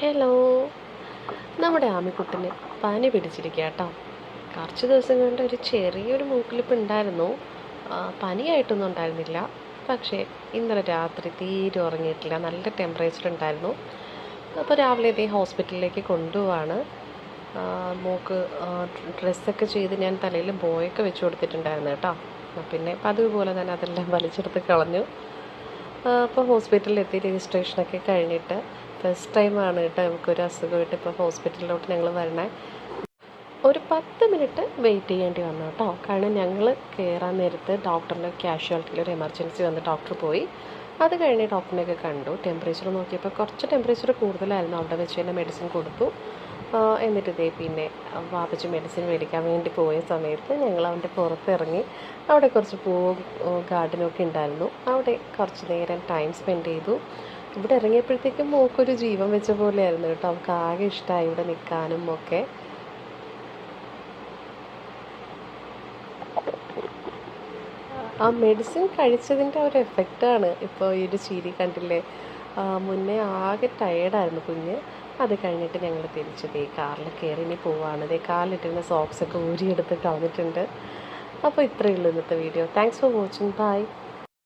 Hello നമ്മുടെ ആമിക്കുട്ടിന് പനി പിടിച്ചിരിക്കുക കേട്ടോ കുറച്ച് ദിവസം കൊണ്ട് ഒരു ചെറിയൊരു മൂക്കിലിപ്പ് ഉണ്ടായിരുന്നു. പനിയായിട്ടൊന്നും ഉണ്ടായിരുന്നില്ല. പക്ഷേ ഇന്നലെ രാത്രി തീരെ ഉറങ്ങിയിട്ടില്ല. നല്ല ടെമ്പറേച്ചർ ഉണ്ടായിരുന്നു. അപ്പോൾ രാവിലെ ഇതേ ഹോസ്പിറ്റലിലേക്ക് കൊണ്ടുപോവാണ്. മൂക്ക് ഡ്രസ്സൊക്കെ ചെയ്ത് ഞാൻ തലയിൽ ബോയൊക്കെ വെച്ച് കൊടുത്തിട്ടുണ്ടായിരുന്നു കേട്ടോ. പിന്നെ പതിവ് പോലെ തന്നെ അതെല്ലാം വലിച്ചെടുത്ത് കളഞ്ഞു. അപ്പോൾ ഹോസ്പിറ്റലിൽ എത്തി രജിസ്ട്രേഷനൊക്കെ കഴിഞ്ഞിട്ട്. ഫസ്റ്റ് ടൈമാണ് കേട്ടോ നമുക്കൊരു അസുഖമായിട്ട് ഇപ്പോൾ ഹോസ്പിറ്റലിലോട്ട് ഞങ്ങൾ വരണേ. ഒരു പത്ത് മിനിറ്റ് വെയിറ്റ് ചെയ്യേണ്ടി വന്നു കേട്ടോ. കാരണം ഞങ്ങൾ കയറാൻ നേരത്ത് ഡോക്ടറിന്റെ ക്യാഷ്വാലിറ്റിയിൽ ഒരു എമർജൻസി വന്ന് ഡോക്ടർ പോയി. അത് കഴിഞ്ഞ് ഡോക്ടറിനെയൊക്കെ കണ്ടു. ടെമ്പറേച്ചർ നോക്കിയപ്പോൾ കുറച്ച് ടെമ്പറേച്ചർ കൂടുതലായിരുന്നു. അവിടെ വെച്ച് തന്നെ മെഡിസിൻ കൊടുത്തു. എന്നിട്ട് ഇതേ പിന്നെ വാപ്പച്ച മെഡിസിൻ മേടിക്കാൻ വേണ്ടി പോയ സമയത്ത് ഞങ്ങൾ അവന്റെ പുറത്തിറങ്ങി. അവിടെ കുറച്ച് പൂവും ഗാർഡനൊക്കെ ഉണ്ടായിരുന്നു. അവിടെ കുറച്ച് നേരം ടൈം സ്പെൻഡ് ചെയ്തു. ഇവിടെ ഇറങ്ങിയപ്പോഴത്തേക്കും മോക്കൊരു ജീവൻ വെച്ച പോലെയായിരുന്നു കേട്ടോ. അവൾക്ക് ആകെ ഇഷ്ടമായി ഇവിടെ നിൽക്കാനും ഒക്കെ. ആ മെഡിസിൻ കഴിച്ചതിന്റെ ഒരു എഫക്റ്റാണ് ഇപ്പോൾ ഈ ഒരു ചീരി കണ്ടില്ലേ? മുന്നേ ആകെ ടയേർഡായിരുന്നു കുഞ്ഞ്. അത് കഴിഞ്ഞിട്ട് ഞങ്ങൾ തിരിച്ചു ദേ കാറിൽ കയറി ഇനി പോവാണ്. ദേ കാലിട്ടിരുന്ന സോക്സൊക്കെ ഊരിയെടുത്ത് കളഞ്ഞിട്ടുണ്ട് അപ്പോൾ ഇത്രയേ ഉള്ളൂ ഇന്നത്തെ video thanks for watching bye